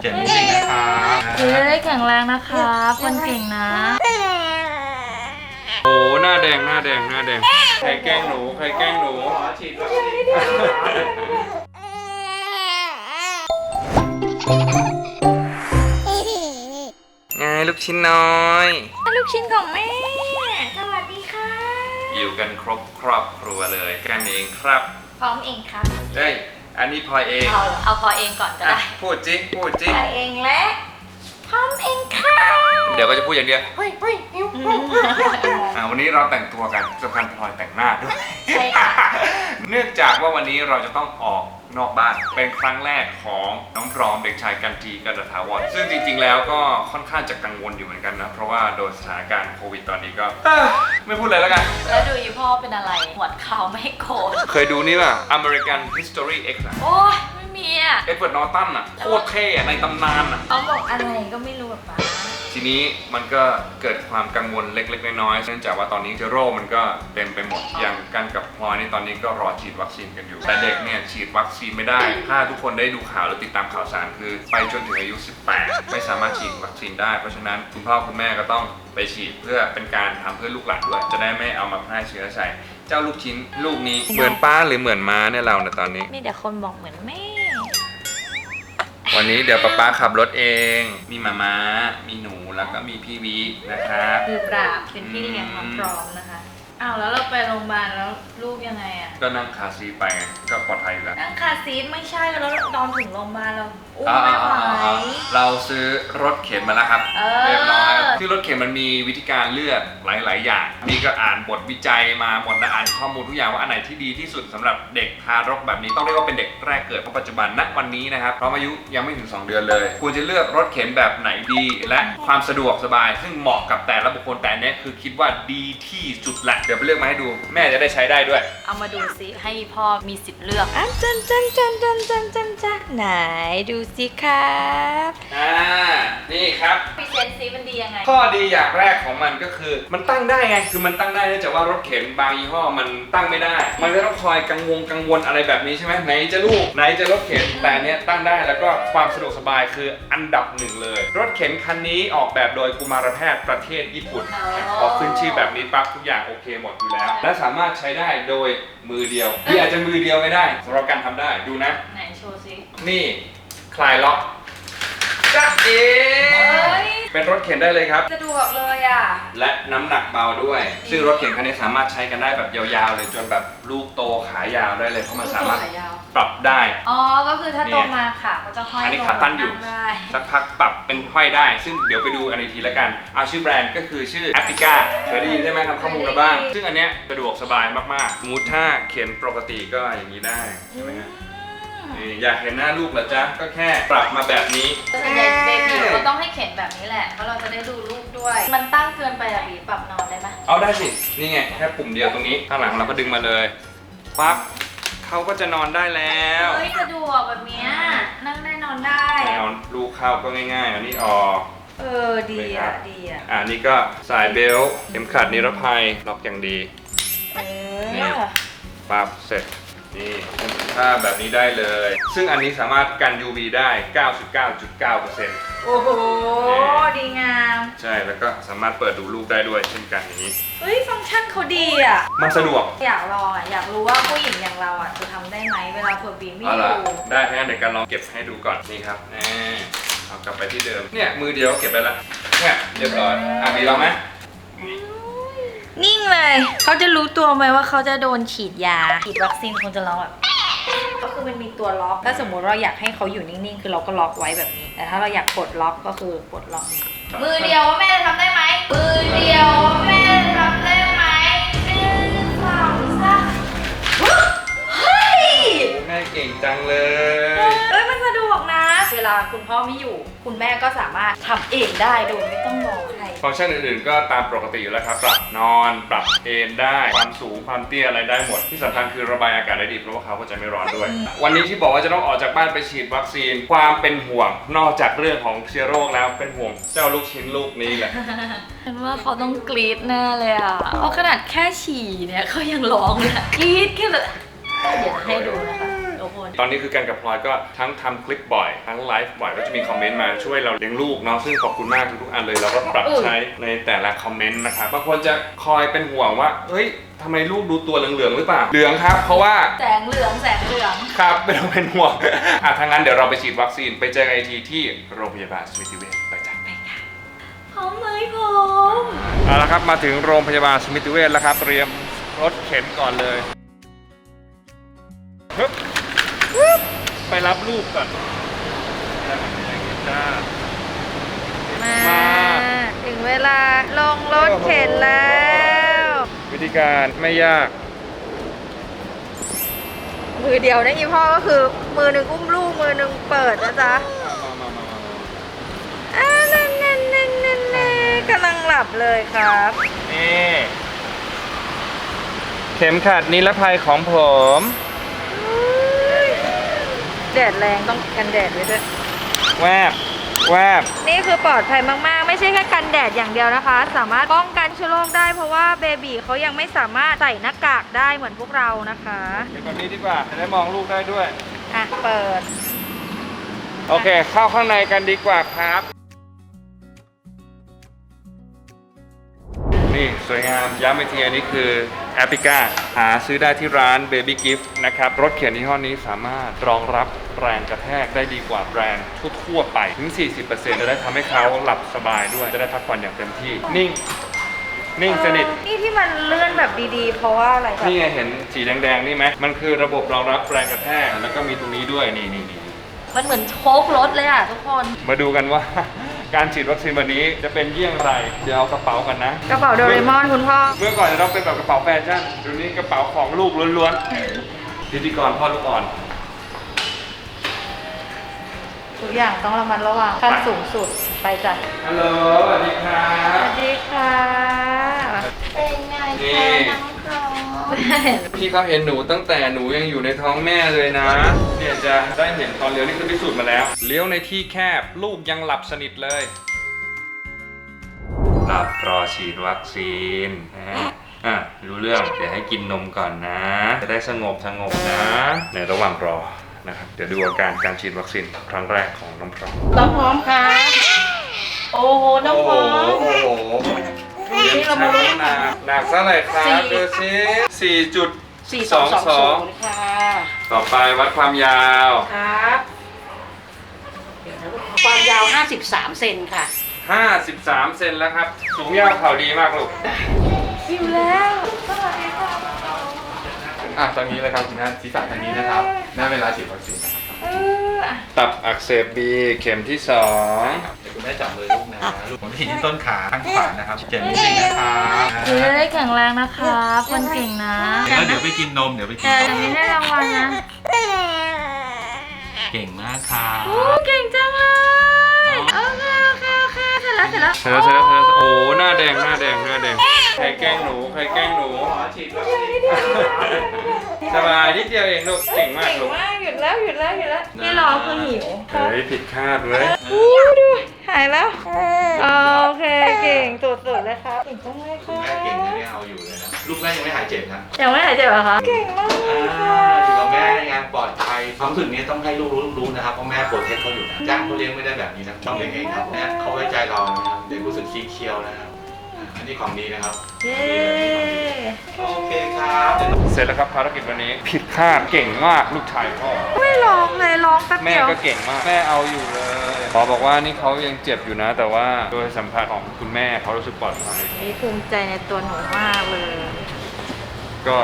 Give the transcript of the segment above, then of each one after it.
เก่งจริงๆนะครับเฮ้ยแข็งแรงนะครับ คนเก่งนะ โอ้หน้าแดงหน้าแดงหน้าแดง ใครแกล้งหนูใครแกล้งหนูฉีดวัคซีนไงลูกชิ้นน้อย ลูกชิ้นของแม่ สวัสดีค่ะอยู่กันครบครอบครัวเลย กันเองครับ พร้อมเองครับเฮ้ย อันนี้พลอยเองเอาเอาพอเองก่อนก็อะได้พูดจิพูดจิพอเองและพร้อมเองค่ะเดี๋ยวก็จะพูดอย่างเดียวเฮ้ยเฮ้ยนิ้วอะวันนี้เราแต่งตัวกันสำคัญพลอยแต่งหน้าด้วย ใช่ค่ะ เนื่องจากว่าวันนี้เราจะต้องออก นอกบ้าน เป็นครั้งแรกของน้องพร้อมเด็กชายกันทีกันตถาวรซึ่งจริง ๆ แล้วก็ค่อนข้างจะกังวลอยู่เหมือนกันนะ เพราะว่าโดยสถานการณ์โควิดตอนนี้ก็เอ้อไม่พูดเลยแล้วกัน แล้วดูอีพ่อเป็นอะไรหัวดเขาไม่โกนเคยดูนี่ป่ะ American History X อะโอ้ยไม่มีอะเอ็ดเวิร์ดนอร์ตันอะโคตรเท่อะในตำนานอะ เขาบอกอะไรก็ไม่รู้แบบป้า ทีนี้มันก็เกิดความกังวลเล็ก ๆ น้อยๆเนื่องจากว่าตอนนี้เชื้อโรคมันก็เต็มไปหมด อย่างกันกับพลอยนี่ตอนนี้ก็รอฉีดวัคซีนกันอยู่ แต่เด็กเนี่ยฉีดวัคซีนไม่ได้ ถ้าทุกคนได้ดูข่าวหรือติดตามข่าวสารคือ ไปจนถึงอายุ 18 ไม่สามารถฉีดวัคซีนได้ เพราะฉะนั้นคุณพ่อคุณแม่ก็ต้องไปฉีดเพื่อเป็นการทำเพื่อลูกหลานด้วย จะได้ไม่เอามาแพร่เชื้อใส่ เจ้าลูกชิ้นลูกนี้เหมือนป้าหรือเหมือนม้าเนี่ยเราเนี่ยตอนนี้ มีแต่คนบอกเหมือนแม่ วันนี้เดี๋ยวป๊าป๊าขับรถเอง มีมาม้า มีหนูแล้วก็มีพี่วินะครับคือปราบเป็นพี่เลี้ยงความพร้อมนะคะ อ้าวแล้วเราไปโรงพยาบาลแล้วลูกยังไงอะก็นั่งคาร์ซีทไปไงก็ปลอดภัยอยู่แล้วนั่งคาร์ซีทไม่ใช่แล้วตอนถึงโรงพยาบาลเราอุ้มอ่าไม่ไหวเราซื้อรถเข็นมาแล้วครับ เออ เรียบร้อยที่รถเข็นมันมีวิธีการเลือกหลาย ๆ อย่างนี่ก็อ่านบทวิจัยมาหมดนะอ่านข้อมูลทุกอย่างว่าอันไหนที่ดีที่สุดสำหรับเด็กทารกแบบนี้ต้องเรียกว่าเป็นเด็กแรกเกิดเพราะปัจจุบันณวันนี้นะครับเพราะอายุยังไม่ถึง 2 เดือนเลย ควรจะเลือกรถเข็นแบบไหนดี และความสะดวกสบาย ซึ่งเหมาะกับแต่ละบุคคลแต่อันเนี้ยคือคิดว่าดีที่สุดละเดี๋ยวไปเลือกมาให้ดู แม่จะได้ใช้ได้ด้วย เอามาดูซิให้พ่อมีสิทธิ์เลือกอะจันจันจันจันจันจันจันไหนดูสิครับอ่า นี่ครับ พรีเซนต์ซิมันดียังไง ข้อดีอย่างแรกของมันก็คือ มันตั้งได้ไง คือมันตั้งได้เนื่องจากว่ารถเข็นบางยี่ห้อมันตั้งไม่ได้ มันก็ต้องคอยกังวลกังวลอะไรแบบนี้ใช่ไหมไหนจะลูกไหนจะรถเข็นแต่อันเนี้ยตั้งได้แล้วก็ความสะดวกสบายคืออันดับหนึ่งเลย รถเข็นคันนี้ออกแบบโดยกุมารแพทย์ประเทศญี่ปุ่น อ๋อ พอขึ้นชื่อแบบนี้ปั๊บทุกอย่างโอเคหมดอยู่แล้ว และสามารถใช้ได้โดยมือเดียวที่อาจจะมือเดียวไม่ได้สำหรับการทำได้ดูนะ ไหนโชว์ซินี่คลายล็อกจ้าเอ เฮ้ย เป็นรถเข็นได้เลยครับ สะดวกเลยอะ และน้ำหนักเบาด้วย ซึ่งรถเข็นคันนี้สามารถใช้กันได้แบบยาวๆเลยจนแบบลูกโตขายาวได้เลยเพราะมันสามารถขายาว ปรับได้ อ๋อ ก็คือถ้าโตมาค่ะก็จะห้อยอันนี้ลงขาตั้นอยู่ ได้ สักพักปรับเป็นห้อยได้ ซึ่งเดี๋ยวไปดูอันอีกทีแล้วกันเอาชื่อแบรนด์ก็คือชื่อ a p i c a เคยได้ยินใช่ไหมทำข้อมูลมาบ้าง ซึ่งอันเนี้ยสะดวกสบายมากๆสมมติถ้าเข็นปกติก็อย่างนี้ได้ใช่ไหมฮะ นี่อยากเห็นหน้าลูกเหรอจ๊ะ ก็แค่ปรับมาแบบนี้ ส่วนใหญ่เบบีก็ต้องให้เข็นแบบนี้แหละ เพราะเราจะได้ดูลูกด้วย มันตั้งเกินไปอะบีปรับนอนได้ไหมเอาได้สิ นี่ไง แค่ปุ่มเดียวตรงนี้ ข้างหลังเราก็ดึงมาเลย ปั๊บเขาก็จะนอนได้แล้ว เฮ้ยสะดวกแบบเนี้ยนั่งได้นอนได้แนวลูกเข้าก็ง่ายๆอันนี้ออก เออดีอะดีอะอ่านี่ก็สายเบลต์เข็มขัดนิรภัยล็อกอย่างดี เอนี่อปั๊บเสร็จ นี่ถ้าแบบนี้ได้เลย ซึ่งอันนี้สามารถกัน UV ได้ 99.9%โอ้โห ดีงาม ใช่แล้วก็สามารถเปิดดูลูกได้ด้วยเช่นกันอย่างนี้ เฮ้ย ฟังก์ชันเขาดีอะ มันสะดวก อยากลองอะ อยากรู้ว่าผู้หญิงอย่างเราอะจะทำได้ไหมเวลาเผื่อบีไม่เอาอล่ะยู่ได้ถ้างั้นเดี๋ยวกันลองเก็บให้ดูก่อนนี่ครับแน่เอากลับไปที่เดิมเนี่ยมือเดียวเก็บไปละเนี่ยเรียบร้อยอะมีลองไหม นิ่งเลย เขาจะรู้ตัวไหมว่าเขาจะโดนฉีดยา ฉีดวัคซีนคงจะร้องแบบก็คือมันมีตัวล็อก ถ้าสมมุติเราอยากให้เขาอยู่นิ่งๆ คือเราก็ล็อกไว้แบบนี้ แต่ถ้าเราอยากปลดล็อกก็คือปลดล็อกนี้มือเดียวว่าแม่จะทำได้ไหม มือเดียวว่าแม่จะทำได้ไหมหนึ่งสองสามเฮ้ย แม่เก่งจังเลย ลาคุณพ่อไม่อยู่ คุณแม่ก็สามารถทำเองได้โดยไม่ต้องรอใคร ฟังก์ชันอื่นๆ ก็ตามปกติอยู่แล้วครับ ปรับนอน ปรับเอนได้ ความสูง ความเตี้ยอะไรได้หมด ที่สำคัญคือระบายอากาศได้ดีเพราะว่าเขาก็จะไม่ร้อนด้วย วันนี้ที่บอกว่าจะต้องออกจากบ้านไปฉีดวัคซีน ความเป็นห่วง นอกจากเรื่องของเชื้อโรคแล้ว เป็นห่วงเจ้าลูกชิ้นลูกนี้แหละ ฉันว่าเขาต้องกรี๊ดแน่เลยอะเพราะขนาดแค่ฉี่เนี่ยเขายังร้องเลยอะกรี๊ดแค่แบบเดี๋ยวให้ดูนะคะโอกคน ตอนนี้คือกันกับพลอยก็ทั้งทำคลิปบ่อย ทั้งไลฟ์บ่อยก็จะมีคอมเมนต์มาช่วยเราเลี้ยงลูกเนาะซึ่งขอบคุณมากทุกๆอันเลยเราก็ปรับใช้ในแต่ละคอมเมนต์นะครับบางคนจะคอยเป็นห่วงว่าเฮ้ยทำไมลูกดูตัวเหลืองๆหรือเปล่าเหลืองครับ เพราะว่า แสงเหลืองแสงเหลือง ครับไม่ต้องเป็นห่วง อะถ้างั้นเดี๋ยวเราไปฉีดวัคซีนไปเจอกันอีกทีที่โรงพยาบาลสมิติเวชไปจ้ะพร้อมไหมผมเอาละครับมาถึงโรงพยาบาลสมิติเวชแล้วครับ เตรียมรถเข็นก่อนเลยฮึบฮึบ ไปรับลูกก่อนจ้ามามา ถึงเวลาลงรถเข็นแล้ว วิธีการไม่ยาก มือเดียวนะอีพ่อก็คือ มือหนึ่งอุ้มลูกมือหนึ่งเปิดนะจ๊ะมามามามาอ่านั่นนั่นนั่นนั่นนั่นกำลังหลับเลยครับนี่ เข็มขัดนิรภัยของผม แดดแรงต้องกันแดดไว้ด้วย แวบแวบนี่คือปลอดภัยมาก ๆ ไม่ใช่แค่กันแดดอย่างเดียวนะคะ สามารถป้องกันเชื้อโรคได้เพราะว่าเบบีเขายังไม่สามารถใส่หน้ากากได้เหมือนพวกเรานะคะ เดี๋ยวแบบนี้ดีกว่าจะได้มองลูกได้ด้วย อะ เปิด โอเค เข้าข้างในกันดีกว่าครับ สวยงามย้ำอีกทีอันนี้คือแอป i ิก้าหาซื้อได้ที่ร้าน Baby Gift นะครับ รถเข็นยี่ห้อนี้สามารถรองรับแรงกระแทกได้ดีกว่าแบรนด์ทั่วๆไปถึง 40%จะได้ทำให้เขาหลับสบายด้วยจะได้พักผ่อนอย่างเต็มที่ นิ่ง นิ่งสนิท นี่ที่มันเลื่อนแบบดีๆ เพราะว่าอะไรแบบนี่ไงเห็นสีแดงๆ นี่ไหมมันคือระบบรองรับแรงกระแทกแล้วก็มีตรงนี้ด้วยนี่นี่นี่มันเหมือนโชครถเลยอะทุกคน มาดูกันว่า การฉีดวัคซีนวันนี้จะเป็นเยี่ยงไรเดี๋ยวเอากระเป๋ากันนะกระเป๋าโดเรมอนคุณพ่อ เมื่อก่อนจะต้องเป็นแบบกระเป๋าแฟชั่นเดี๋ยวนี้กระเป๋าของลูกล้วนๆพิธีกรพ่อลูกอ่อน ทุกอย่างต้องระมัดระวังขั้นสูงสุดไปจ้ะฮัลโหลสวัสดีครัสบ วัสดีค่ะ เป็นไงนี่คะน้อง พร้อมพี่เขาเห็นหนูตั้งแต่หนูยังอยู่ในท้องแม่เลยนะ เนี่ยจะได้เห็นตอนเลี้ยวนี่คือพิสูจน์มาแล้ว เลี้ยวในที่แคบลูกยังหลับสนิทเลย หลับรอฉีดวัคซีนอะรู้เรื่อง เดี๋ยวให้กินนมก่อนนะ จะได้สงบสงบนะ ในระหว่างรอนะครับ เดี๋ยวดูอาการการฉีดวัคซีนครั้งแรกของน้องพร้อมน้องพร้อมค่ะโอ้โหน้องพร้อม โอ้โห นี่เรามาลุ้นหนักหนักเท่าไหร่ครับสี่ดูสิสี่จุดสี่สองสองศูนย์ค่ะต่อไปวัดความยาวครับเดี๋ยวนะลูกความยาว 53 เซนค่ะ53เซนแล้วครับ สูงยาวเข่าดีมากลูกอยู่แล้วสวัสดีค่ะอะตอนนี้เลยครับคุณท่านศีรษะทางนี้นะครับได้เวลาฉีดวัคซีนนะครับ เอออะตับอักเสบบีเข็มที่2เดี๋ยว คุณแม่จับมือลูกนะลูกผมจะฉีดที่ต้นขาข้างขวานะครับเจ็บนิดนึงนะครับเดี๋ยวได้แข็งแรงนะครับคนเก่งนะแล้วเดี๋ยวไปกินนมเดี๋ยวไปกินแต่นจะมีให้รางวัลนะ เก่งมากครับโอ้เก่งจังเลยโอเคโอเคโอเคเสร็จแล้วเสร็จแล้วเสร็จแล้วเสร็จแล้วโอ้หน้าแดงหน้าแดงหน้าแดงใครแกล้งหนูใครแกล้งหนูฉีดวัคซีนสบายนิดเดียวเองลูกเก่งมากเก่งลูกมากหยุดแล้วหยุดแล้วหยุดแล้วนี่รอคือหิวเฮ้ยผิดคาดเว้ยอู้ดู หายแล้วโอเคเก่งสุดๆเลยครับเก่งจังเลยค่ะแม่เก่งนะเนี่ยเอาอยู่เลยนะลูกแม่ยังไม่หายเจ็บนะยังไม่หายเจ็บเหรอคะเก่งมากเลยอ่าค่ะอยู่กับแม่ยังปลอดภัยความรู้สึกนี้ต้องให้ลูกรู้รู้นะครับเพราะแม่โปรเทคเขาอยู่นะจ้างเขาเลี้ยงไม่ได้แบบนี้นะต้องเลี้ยงเองครับแม่เขาไว้ใจเรานะครับเด็กรู้สึกขี้เคี้ยวนะครับอ่าอันนี้ของดีนะครับเย้โอเคครับ เสร็จแล้วครับภารกิจวันนี้ผิดคาดเก่งมากลูกชายพ่อไม่ร้องเลยร้องแป๊บแม่เดียวก็เก่งมากแม่เอาอยู่เลย หมอบอกว่านี่เขายังเจ็บอยู่นะ แต่ว่าโดยสัมผัสของคุณแม่เขารู้สึกปลอดภัยนี่ภูมิใจในตัวหนูมากเลย ก็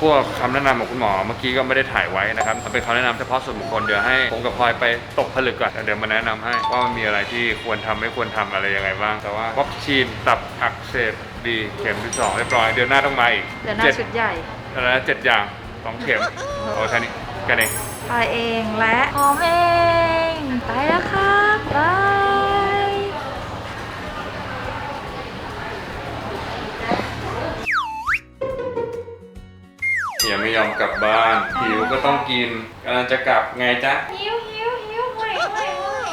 พวกคำแนะนำของคุณหมอเมื่อกี้ก็ไม่ได้ถ่ายไว้นะครับมันเป็นคำแนะนำเฉพาะส่วนบุคคลเดี๋ยวให้ผมกับพลอยไปตกผลึกก่อนแล้วเดี๋ยวมาแนะนำให้ว่ามันมีอะไรที่ควรทำไม่ควรทำอะไรยังไงบ้าง แต่ว่าวัคซีนตับอักเสบดีเข็มที่สองเรียบร้อยเดือนหน้าต้องมาอีกเดี๋ยวหน้าเจ็ดชุดใหญ่ อะไรนะเจ็ดอย่างสองเข็มโอ้แค่นี้กันเองไปเองและพร้อมเอง ไปแล้วครับบายยังไม่ยอมกลับบ้าน หิวก็ต้องกินกำลังจะกลับไงจ๊ะ หิวหิวหิวห่วยห่วยห่วย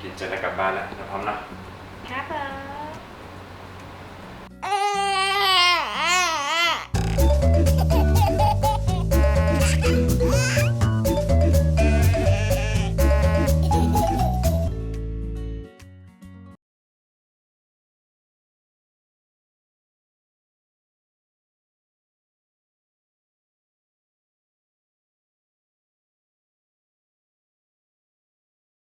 กินเสร็จแล้วกลับบ้านแล้วนะพร้อมนะครับผม